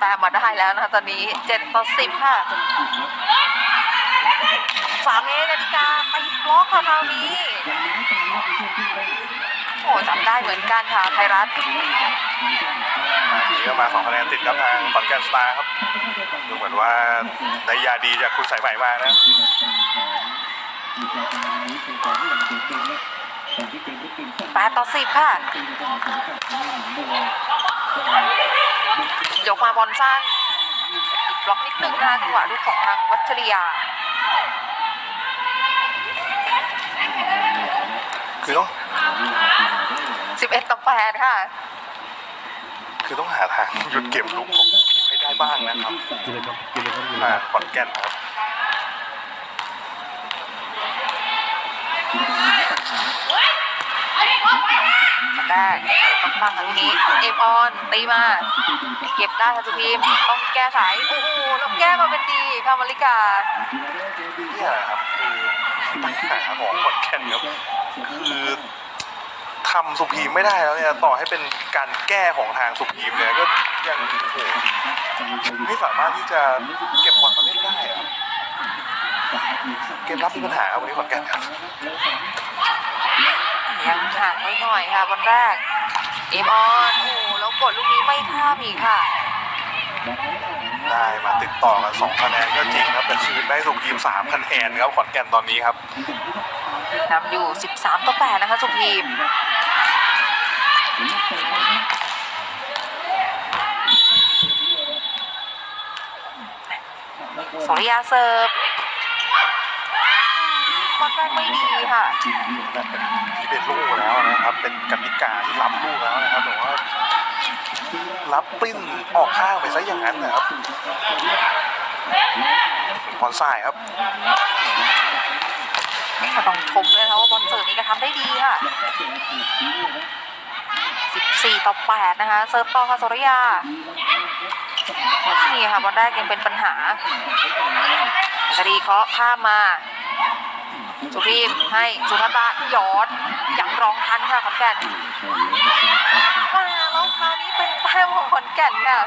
แต้มมาได้แล้วนะคะตอนนี้เจ็ดต่อสิบค่ะสามเอนาฬิกาไปบล็อกค่ะคราวนี้โอ้จำได้เหมือนกันค่ะไทยรัฐนี่ก็มาสองคะแนนติดครับทางขอนแก่นสตาร์ครับ ดูเหมือนว่าได้ยาดีจากคุณสายใหม่มานะแปดต่อสิบค่ะ ยกมาบอลสั้นอีกบล็อกนิดนึงนะคะจังหวะลูกของทางวัชริยา คือต้อง11ต่อ8ค่ะ คือต้องหาทางหยุดเก็บลูกของทีมให้ได้บ้างนะครับกินเลยครับกินเลยครับกินเลยมาครับขอนแก่นนะครับ แรกต้องตั้งทางนี้เอมออนตีมา เก็บได้ค่ะสุพีมต้องแก้ไขโอ้โหแล้วแก้มาเป็นดีค่ะมาริกาเนี่ยครับคือปัญหาของขอนแก่นครับคือทำสุพีมไม่ได้แล้วเนี่ยต่อให้เป็นการแก้ของทางสุพีมเนี่ยก็ยังโอ้โหไม่สามารถที่จะเก็บบอลมาเล่นได้ครับเกมรับมีปัญหาวันนี้ขอนแก่นครับ ห่างไปหน่อยค่ะวันแรก เอมออนโอ้โหแล้วกดลูกนี้ไม่ข้ามอีกค่ะ ได้มาติดต่อกัน2คะแนนก็จริงครับแต่คืนได้สุพีม3คะแนนครับขอนแก่นตอนนี้ครับนำอยู่ 13 ต่อ 8 นะคะ สุพีมสุริยาเสิร์ฟ บอลแรกไม่ดีค่ะแต่เป็นที่เป็นลูกแล้วนะครับ เป็นกันนิกาที่รับลูกแล้วนะครับแต่ว่ารับปลิ้นออกข้างไปซะอย่างนั้นนะครับพรสายครับก็ต้องชมเลยนะคะว่าบอลเสิร์ฟนี้ก็ทำได้ดีค่ะ 14 ต่อ 8 นะคะเสิร์ฟต่อค่ะสุริยา นี่ค่ะบอลแรกยังเป็นปัญหาคดีเคาะข้ามมา สุพีมให้สุธตาหยอดยังรองทันค่ะขอนแก่นมาแล้วคราวนี้เป็นแต้มของขอนแก่นค่ะ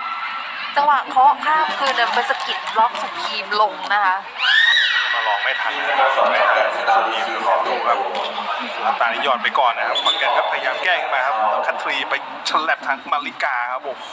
จังหวะเคาะข้ามคืนเนี่ยเป็นสะกิดล็อกสุพีมลงนะคะมาลองไม่ทันนะครับไม่ทันสุพีมขอดูครับสุลตานี่ยอดไปก่อนนะครับขอนแก่นครับพยายามแก้ขึ้นมาครับคัทรีไปฉลับทางมาริกาครับโอ้โห